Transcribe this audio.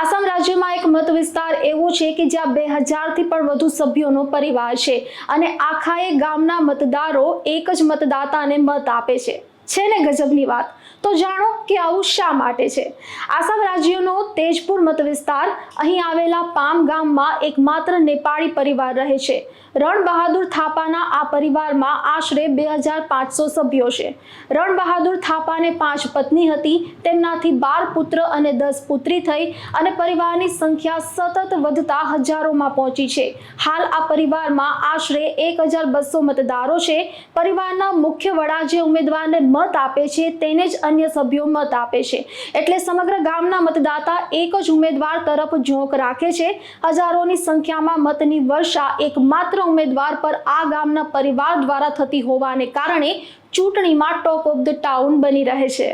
આસામ રાજ્યમાં એક મત વિસ્તાર એવો છે કે જ્યાં બે હજારથી પણ વધુ સભ્યોનો પરિવાર છે અને આખા એ ગામના મતદારો એક જ મતદાતાને મત આપે છે. છે ને ગજબની વાત? તો જાણો કે આવું શા માટે છે? આસામ રાજ્યનો તેજપુર મત વિસ્તાર અહીં આવેલા પામ ગામમાં એકમાત્ર નેપાળી પરિવાર રહે છે. રણ બહાદુર થાપાના આ પરિવારમાં આશરે બે હજાર પાંચસો સભ્યો છે. રણ બહાદુર થાપાને પાંચ પત્ની હતી, તેમનાથી બાર પુત્ર અને દસ પુત્રી થઈ અને પરિવારની સંખ્યા સતત વધતા હજારોમાં પહોંચી છે. હાલ આ પરિવારમાં આશરે એક હજાર બસો મતદારો છે. પરિવારના મુખ્ય વડા જે ઉમેદવારને મત આપે છે, તેને જ અન્ય સભ્યો મત આપે છે. એટલે સમગ્ર ગામના મતદાતા એક જ ઉમેદવાર તરફ ઝોંક રાખે છે. હજારોની સંખ્યામાં મતની વર્ષા એકમાત્ર ઉમેદવાર પર આ ગામના પરિવાર દ્વારા થતી હોવાને કારણે ચૂંટણીમાં ટોપ ઓફ ધ ટાઉન બની રહે છે.